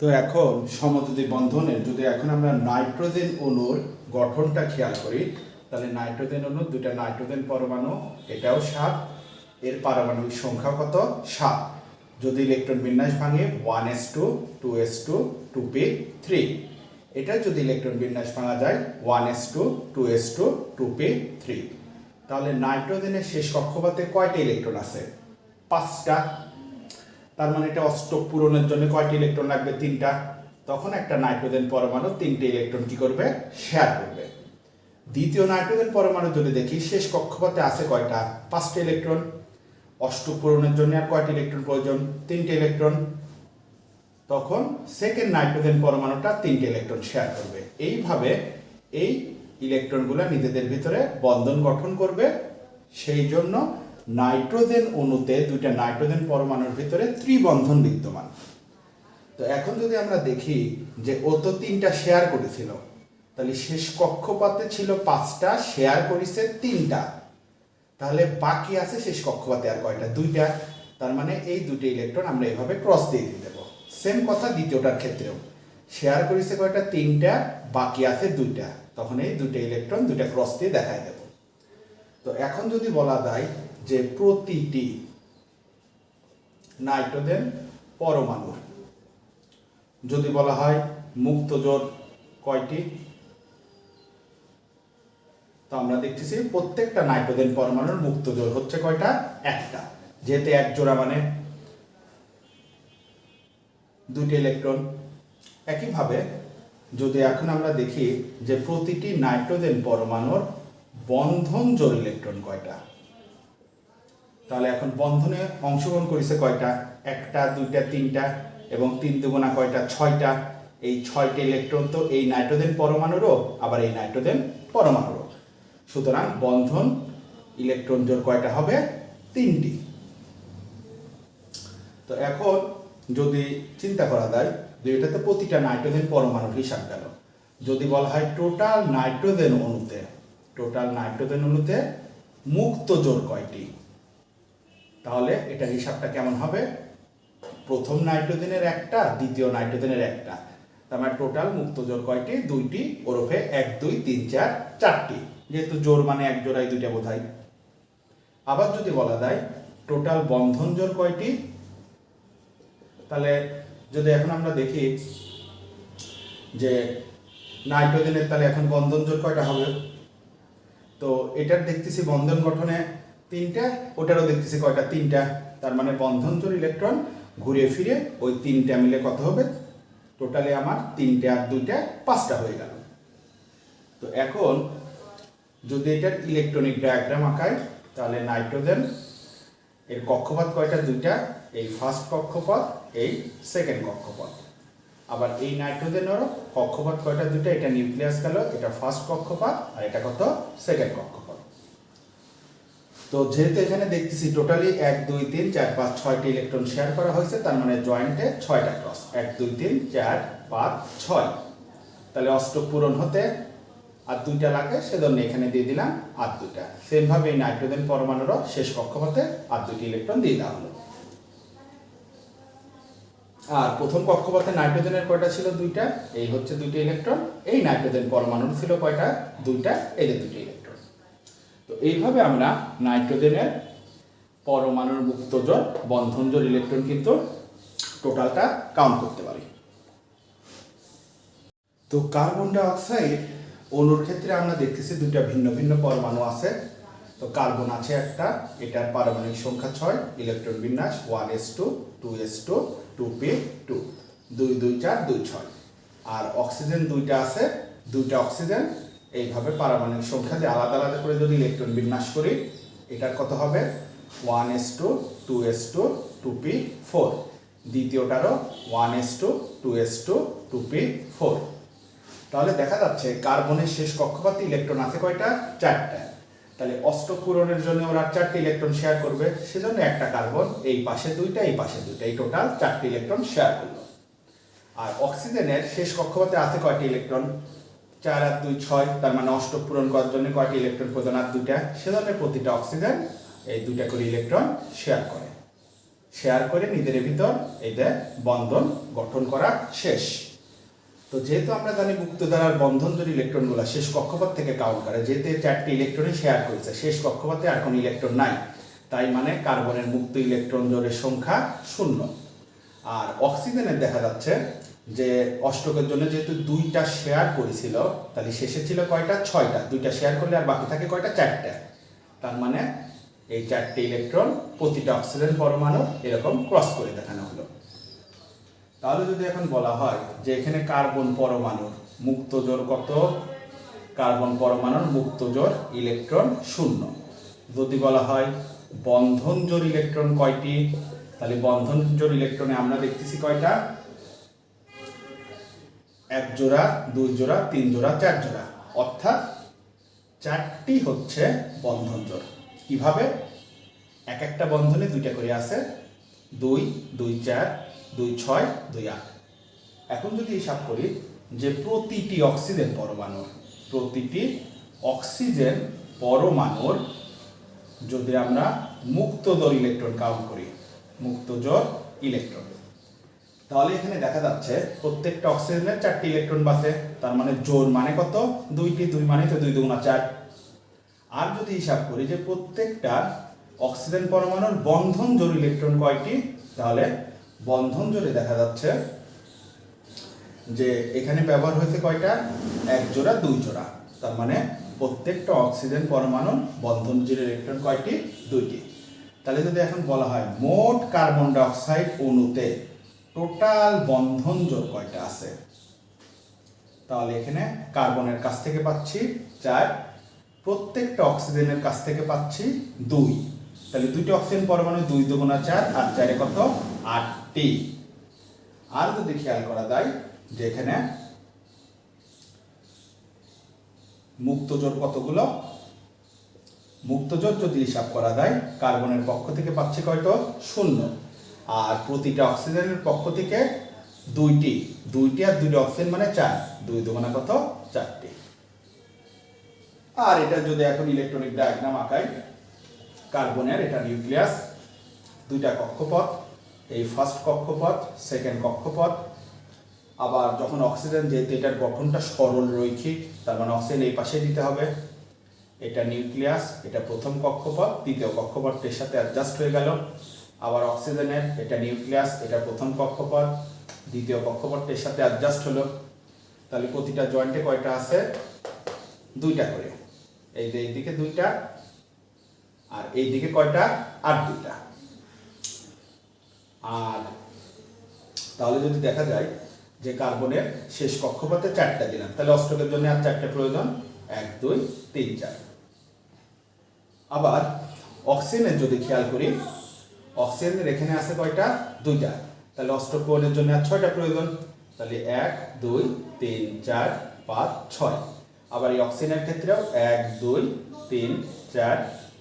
তো এখন সমযোজী বন্ধনের যদি এখন আমরা নাইট্রোজেন অণুর গঠনটা খেয়াল করি, তাহলে নাইট্রোজেন অণুর দুটা নাইট্রোজেন পরমাণু, এটাও সাত, এর পারমাণবিক সংখ্যা কত? সাত। যদি ইলেকট্রন বিন্যাস ভাঙে, one S two two S two two P three. এটা যদি ইলেকট্রন বিন্যাস ভাঙা যায়, one S two two S two two P three. তাহলে নাইট্রোজেনের শেষ কক্ষপথে কয়টা ইলেকট্রন আছে? পাঁচটা। তার মানে এটা অষ্টক পূরণের জন্য কয়টি ইলেকট্রন লাগবে? তিনটা। তখন একটা নাইট্রোজেন পরমাণু তিনটে ইলেকট্রন কি করবে? শেয়ার করবে। দ্বিতীয় নাইট্রোজেন পরমাণু যদি দেখি, শেষ কক্ষপথে আছে কয়টা? পাঁচটা ইলেকট্রন অষ্টক পূরণের জন্য আর কয়টি ইলেকট্রন প্রয়োজন? তিনটে ইলেকট্রন তখন সেকেন্ড নাইট্রোজেন পরমাণুটা তিনটে ইলেকট্রন শেয়ার করবে। এইভাবে এই ইলেকট্রনগুলো নিজেদের ভিতরে বন্ধন গঠন করবে। সেই জন্য নাইট্রোজেন অণুতে দুইটা নাইট্রোজেন পরমাণুর ভিতরে ত্রিবন্ধন বিদ্যমান। তো এখন যদি আমরা দেখি যে ও তো তিনটা শেয়ার করেছিল, তাহলে শেষ কক্ষপাতে ছিল পাঁচটা, শেয়ার করেছে তিনটা। তাহলে বাকি আছে শেষ কক্ষপাতে আর কয়টা? দুইটা। তার মানে এই দুটো ইলেকট্রন আমরা এইভাবে ক্রস দিয়ে দিয়ে দেবো। সেম কথা দ্বিতীয়টার ক্ষেত্রেও। শেয়ার করেছে কয়টা? তিনটা, বাকি আছে দুইটা। তখন এই দুটো ইলেকট্রন দুইটা ক্রস দিয়ে দেখায় দেব। তো এখন যদি বলা যায় যে প্রতিটি নাইট্রোজেন পরমাণু। যদি বলা হয় মুক্ত জোর কয়টি? তো আমরা দেখতেছি প্রত্যেকটা নাইট্রোজেন পরমাণুর মুক্ত জোর হচ্ছে কয়টা? একটা। যেতে এক জোড়া মানে দুটি ইলেকট্রন। একইভাবে যদি এখন আমরা দেখি যে প্রতিটি নাইট্রোজেন পরমাণুর বন্ধন জোর ইলেকট্রন কয়টা? তাহলে এখন বন্ধনে অংশগ্রহণ করেছে কয়টা? একটা, দুইটা, তিনটা এবং তিন দুগুণা কয়টা? ছয়টা। এই ছয়টা ইলেকট্রন তো এই নাইট্রোজেন পরমাণুরও, আবার এই নাইট্রোজেন পরমাণুরও। সুতরাং বন্ধন ইলেকট্রন জোর কয়টা হবে? তিনটি। তো এখন যদি চিন্তা করা যায়, যে এটাতে প্রতিটা নাইট্রোজেন পরমাণুর হিসাব গেল। যদি বলা হয় টোটাল নাইট্রোজেন অণুতে, টোটাল নাইট্রোজেন অণুতে মুক্ত জোর কয়টি? তাহলে এটার হিসাবটা কেমন হবে? প্রথম নাইট্রোজেনের একটা, দ্বিতীয় নাইট্রোজেনের একটা। তার মানে টোটাল মুক্ত জোর কয়টি? দুইটি। ওরফে এক, দুই, তিন, চার, চারটি। যেহেতু জোর মানে এক জোড়াই দুইটা বোঝায়। আবার যদি বলা যায় টোটাল বন্ধন জোর কয়টি? তাহলে যদি এখন আমরা দেখি যে নাইট্রোজেনের তাহলে এখন বন্ধন জোর কয়টা হবে? তো এটার দেখতেছি বন্ধন গঠনে তিনটা, ওটারও দেখতেছি কয়টা? তিনটা। তার মানে বন্ধন জোর ইলেকট্রন ঘুরে ফিরে ওই তিনটা মিলে কত হবে? টোটালি আমার তিনটে আর দুইটা, পাঁচটা হয়ে গেল। তো এখন যদি এটার ইলেকট্রনিক ডায়াগ্রাম আঁকায়, তাহলে নাইট্রোজেন এর কক্ষপথ কয়টা? দুইটা। এই ফার্স্ট কক্ষপথ, এই সেকেন্ড কক্ষপথ। আবার এই নাইট্রোজেনেরও কক্ষপথ কয়টা? দুইটা। এটা নিউক্লিয়াস গেল, এটা ফার্স্ট কক্ষপথ, আর এটা কত? সেকেন্ড কক্ষপথ। তো যেহেতু এখানে দেখতেছি টোটালি এক, দুই, তিন, চার, পাঁচ, ছয়টি ইলেকট্রন শেয়ার করা হয়েছে, তার মানে জয়েন্টে ছয়টা ক্রস এক, দুই, তিন, চার, পাঁচ, ছয়। তাহলে অষ্টক পূরণ হতে আর দুইটা লাগে, সেজন্য এখানে দিয়ে দিলাম আর দুইটা। সেমভাবে এই নাইট্রোজেন পরমাণুরও শেষ কক্ষপথে আর দুটি ইলেকট্রন দিয়ে দেওয়া হলো। আর প্রথম কক্ষপথে নাইট্রোজেনের কয়টা ছিল? দুইটা। এই হচ্ছে দুইটা ইলেকট্রন এই নাইট্রোজেন পরমাণুর ছিল কয়টা? দুইটা, এই যে দুটি ইলেকট্রন তো এইভাবে আমরা নাইট্রোজেনের পরমাণুর মুক্তজোর বন্ধনজোর ইলেকট্রন কিন্তু টোটালটা কাউন্ট করতে পারি। তো কার্বন ডাইঅক্সাইড অণুর ক্ষেত্রে আমরা দেখতেছি দুইটা ভিন্ন ভিন্ন পরমাণু আছে। তো কার্বন আছে একটা, এটার পারমাণবিক সংখ্যা ছয়, ইলেকট্রন বিন্যাস one S two two S two two P two দুই দুই চার, দুই ছয়। আর অক্সিজেন দুইটা আছে, দুইটা অক্সিজেন এইভাবে পারমাণবিক সংখ্যা দিয়ে আলাদা আলাদা করে যদি ইলেকট্রন বিন্যাস করি, এটার কত হবে? One S two two S two two P four দ্বিতীয়টারও one S two two S two two P four তাহলে দেখা যাচ্ছে কার্বনের শেষ কক্ষপথে ইলেকট্রন আছে কয়টা? চারটা। তাহলে অষ্টক পূরণের জন্য ওরা চারটি ইলেকট্রন শেয়ার করবে। সেজন্য একটা কার্বন এই পাশে দুইটা, এই পাশে দুইটা, এই টোটাল চারটি ইলেকট্রন শেয়ার করল। আর অক্সিজেনের শেষ কক্ষপথে আছে কয়টি ইলেকট্রন চার আর দুই ছয়, তার মানে অষ্টক পূরণ করার জন্য কয়টি ইলেকট্রন প্রয়োজন? আর দুইটা? সেজন্য প্রতিটা অক্সিজেন এই দুইটা করে ইলেকট্রন শেয়ার করে। শেয়ার করে নিজের ভিতর এদের বন্ধন গঠন করা শেষ। তো যেহেতু আমরা জানি মুক্ত দ্বারার বন্ধন যদি ইলেকট্রনগুলো শেষ কক্ষপথ থেকে কাউন্ট করে, যেহেতু চারটি ইলেকট্রনই শেয়ার করেছে, শেষ কক্ষপথে আর কোনো ইলেকট্রন নাই। তাই মানে কার্বনের মুক্ত ইলেকট্রন জোড়ের সংখ্যা শূন্য। আর অক্সিজেনের দেখা যাচ্ছে যে অষ্টকের জন্য যেহেতু দুইটা শেয়ার করেছিল, তাহলে শেষে ছিল কয়টা? ছয়টা। দুইটা শেয়ার করলে আর বাকি থাকে কয়টা? চারটা। তার মানে এই চারটে ইলেকট্রন প্রতিটা অক্সিজেন পরমাণু এরকম ক্রস করে দেখানো হলো। তাহলে যদি এখন বলা হয় যে এখানে কার্বন পরমাণুর মুক্ত জোর কত? কার্বন পরমাণুর মুক্ত জোর ইলেকট্রন শূন্য। যদি বলা হয় বন্ধন জোর ইলেকট্রন কয়টি? তাহলে বন্ধন জোর ইলেকট্রনে আমরা দেখতেছি কয়টা? এক জোড়া, দুই জোড়া, তিন জোড়া, চার জোড়া। অর্থাৎ চারটি হচ্ছে বন্ধন জোর কীভাবে? এক একটা বন্ধনে দুইটা করে আছে। দুই দুই চার, দুই ছয়, দুই আট। এখন যদি হিসাব করি যে প্রতিটি অক্সিজেন পরমাণুর, প্রতিটি অক্সিজেন পরমাণুর যদি আমরা মুক্ত জোর ইলেকট্রন কাউন্ট করি, মুক্ত জোর ইলেকট্রন। তাহলে এখানে দেখা যাচ্ছে প্রত্যেকটা অক্সিজেনের চারটি ইলেকট্রন বাসে, তার মানে জোর মানে কত? দুইটি, দুই মানে তো দুই দুগুণা চার। আর যদি হিসাব করি যে প্রত্যেকটা অক্সিজেন পরমাণুর বন্ধন জোর ইলেকট্রন কয়টি? তাহলে বন্ধন জোরে দেখা যাচ্ছে যে এখানে ব্যবহার হয়েছে কয়টা? এক জোড়া, দুই জোড়া। তার মানে প্রত্যেকটা অক্সিজেন পরমাণুর বন্ধন জোর ইলেকট্রন কয়টি? দুইটি। তাহলে যদি এখন বলা হয় মোট কার্বন ডাইঅক্সাইড অণুতে টোটাল বন্ধন জোর কয়টা আছে? তাহলে এখানে কার্বনের কাছ থেকে পাচ্ছি চার, প্রত্যেকটা অক্সিজেনের কাছ থেকে পাচ্ছি দুই। তাহলে দুইটি অক্সিজেন পরমাণু দুই দুগুণা চার, আর চারে কত? আটটি। আর যদি খেয়াল করা যায় যে এখানে মুক্তজোর কতগুলো? মুক্তজোর যদি হিসাব করা যায়, কার্বনের পক্ষ থেকে পাচ্ছি কয়টো? শূন্য। আর প্রতিটা অক্সিজেনের পক্ষ থেকে দুইটি দুইটি আর দুইটি অক্সিজেন মানে চার, দুই দুগুণা কত? চারটি। আর এটা যদি এখন ইলেকট্রনিক ডায়াগ্রাম আঁকাই কার্বনের এটা নিউক্লিয়াস দুইটা কক্ষপথ, এই ফার্স্ট কক্ষপথ সেকেন্ড কক্ষপথ, আবার যখন অক্সিজেন যেহেতু এটার গঠনটা সরল রৈখিক, তার মানে অক্সিজেন এই পাশে দিতে হবে। এটা নিউক্লিয়াস এটা প্রথম কক্ষপথ, দ্বিতীয় কক্ষপথটির সাথে অ্যাডজাস্ট হয়ে গেল। আবার অক্সিজেনের, এটা নিউক্লিয়াস, এটা প্রথম কক্ষপথ, দ্বিতীয় কক্ষপথটির সাথে অ্যাডজাস্ট হলো। তাহলে প্রতিটা জয়েন্টে কয়টা আছে? দুইটা করে। এই যে এইদিকে দুইটা, আর এইদিকে কয়টা? আর দুইটা। আর তাহলে যদি দেখা যায় যে কার্বনের শেষ কক্ষপথে চারটা দিলাম, তাহলে অষ্টকের জন্য আর চারটা প্রয়োজন? এক, দুই, তিন, চার। আবার অক্সিজেনের যদি খেয়াল করি অক্সিজেনের এখানে আছে কয়টা? দুইটা। তাহলে অষ্টক পূরণের জন্য আর ছয়টা প্রয়োজন। তাহলে এক, দুই, তিন, চার, পাঁচ, ছয়। আবার এই অক্সিজেনের ক্ষেত্রেও এক, দুই, তিন, চার,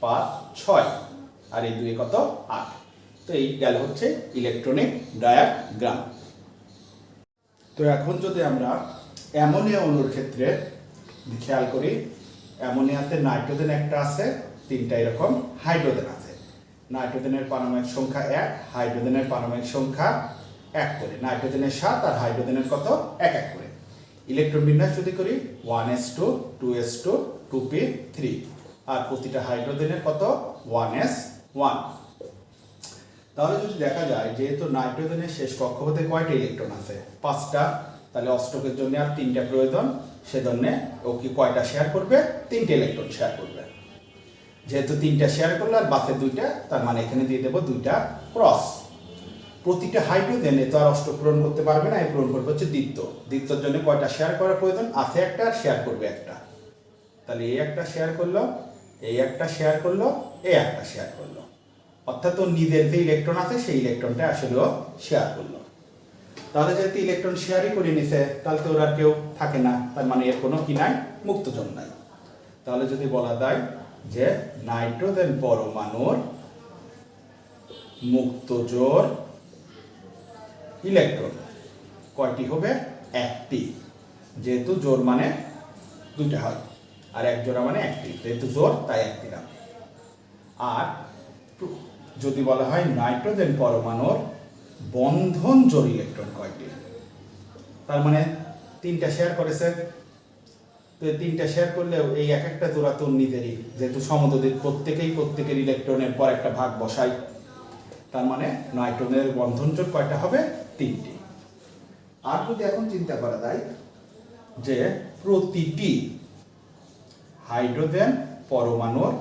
পাঁচ, ছয়। আর এই দুই কত? আট। তো এই গেল হচ্ছে ইলেকট্রনিক ডায়াগ্রাম। তো এখন যদি আমরা অ্যামোনিয়া অণুর ক্ষেত্রে খেয়াল করি, অ্যামোনিয়াতে নাইট্রোজেন একটা আছে তিনটা এরকম হাইড্রোজেন আছে। নাইট্রোজেনের পারমাণবিক সংখ্যা এক, হাইড্রোজেনের পারমাণবিক সংখ্যা এক করে। নাইট্রোজেনের সাত আর হাইড্রোজেনের কত? এক এক করে। ইলেকট্রন বিন্যাস যদি করি, one S two two S two two P three. আর প্রতিটা হাইড্রোজেনের কত? One S one. তাহলে যদি দেখা যায়, যেহেতু নাইট্রোজেনের শেষ কক্ষপথে কয়টা ইলেকট্রন আছে? পাঁচটা। তাহলে অষ্টকের জন্য আর তিনটা প্রয়োজন। সেজন্য ও কি কয়টা শেয়ার করবে? তিনটে ইলেকট্রন শেয়ার করবে। যেহেতু তিনটা শেয়ার করল আর বাসে দুইটা, তার মানে এখানে দিয়ে দেবো দুইটা ক্রস প্রতিটা হাইড্রোজেনে তো আর অষ্ট পূরণ করতে পারবে না, এই পূরণ করবে হচ্ছে দ্বিত্ব দ্বিত্বর জন্য কয়টা শেয়ার করার প্রয়োজন? আছে একটা আর শেয়ার করবে একটা। তাহলে এই একটা শেয়ার করল, এই একটা শেয়ার করল, এই একটা শেয়ার করল। অর্থাৎ ওর নিজের যে ইলেকট্রন আছে, সেই ইলেকট্রনটা আসলে ও শেয়ার করল। তাহলে যেহেতু ইলেকট্রন শেয়ারই করে নিছে, তাহলে তো ওর আর কেউ থাকে না। তার মানে এর কোনো কি নাই? মুক্তজন নাই। তাহলে যদি বলা যায় যে নাইট্রোজেন পরমাণুর মুক্তজোর ইলেকট্রন। কয়টি হবে? একটি। যেহেতু জোর মানে দুইটা হয়, আর এক জোড়া মানে একটি। যেহেতু জোর, তাই একটি দিলাম আর যদি বলা হয় নাইট্রোজেন পরমাণুর বন্ধন জোর ইলেকট্রন কয়টি? তার মানে তিনটা শেয়ার করেছে। তো তিনটা শেয়ার করলেও এই এক একটা জোড়া তোর নিজেরই। যেহেতু সমতদিক প্রত্যেকেই প্রত্যেকের ইলেকট্রনের পর একটা ভাগ বসাই তার মানে নাইট্রোজেনের বন্ধন জোর কয়টা হবে? তিনটি। আর যদি এখন চিন্তা করা যায় যে প্রতিটি হাইড্রোজেন পরমাণুর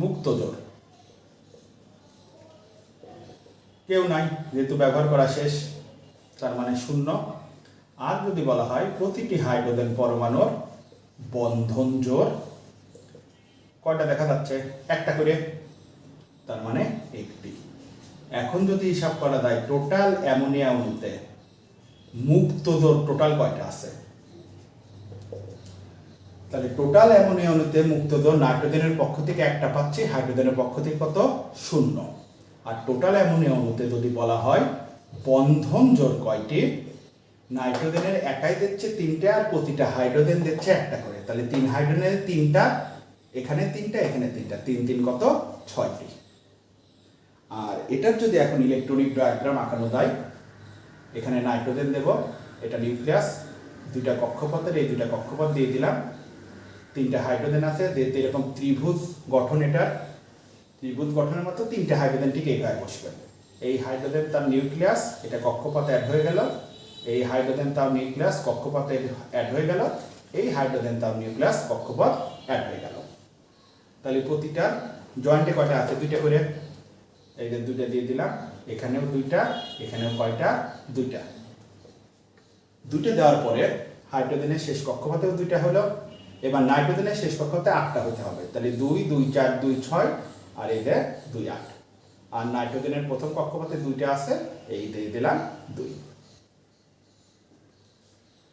মুক্ত জোর কেউ নাই, যেহেতু ব্যবহার করা শেষ, তার মানে শূন্য। আর যদি বলা হয় প্রতিটি হাইড্রোজেন পরমাণুর বন্ধন জোর, কয়টা দেখা যাচ্ছে? একটা করে, তার মানে একটি। এখন যদি হিসাব করা যায়, টোটাল অ্যামোনিয়া অণুতে মুক্ত জোর টোটাল কয়টা আছে? তাহলে টোটাল অ্যামোনিয়া অণুতে মুক্ত জোর নাইট্রোজেনের পক্ষ থেকে একটা পাচ্ছি, হাইড্রোজেনের পক্ষ থেকে কত? শূন্য। আর টোটাল অ্যামোনিয়া অণুতে যদি বলা হয়, বন্ধন জোর কয়টি? নাইট্রোজেনের একাই দিচ্ছে তিনটে আর প্রতিটা হাইড্রোজেন দিচ্ছে একটা করে। তাহলে তিন হাইড্রোজেনের তিনটা, এখানে তিনটা এখানে তিনটা। তিন তিন কত? ছয়টি। আর এটার যদি এখন ইলেকট্রনিক ডায়াগ্রাম আঁকানো যায়, এখানে নাইট্রোজেন দেব, এটা নিউক্লিয়াস, দুইটা কক্ষপথের, এই দুইটা কক্ষপথ দিয়ে দিলাম। তিনটা হাইড্রোজেন আছে, যেহেতু এরকম ত্রিভুজ গঠন এটা ত্রিভুজ গঠনের মতো তিনটে হাইড্রোজেন ঠিক এইভাবে বসবে। এই হাইড্রোজেন তার নিউক্লিয়াস, এটা কক্ষপথে অ্যাড হয়ে গেল। এই হাইড্রোজেন তার নিউক্লিয়াস কক্ষপথে অ্যাড হয়ে গেল, এই হাইড্রোজেন তার নিউক্লিয়াস কক্ষপথ অ্যাড হয়ে গেল। তাহলে প্রতিটা জয়েন্টে কয়টা আছে? দুইটা করে। এই যে দুইটা দিয়ে দিলাম, এখানেও দুইটা, এখানেও কয়টা? দুইটা। দুইটা দেওয়ার পরে হাইড্রোজেনের শেষ কক্ষপথেও দুইটা হলো, এবার নাইট্রোজেনের শেষ কক্ষপথে আটটা হতে হবে। তাহলে দুই দুই, চার, দুই, ছয়, আর এই যে দুই, আট। আর নাইট্রোজেনের প্রথম কক্ষপথে দুইটা আছে, এই দিয়ে দিলাম দুই।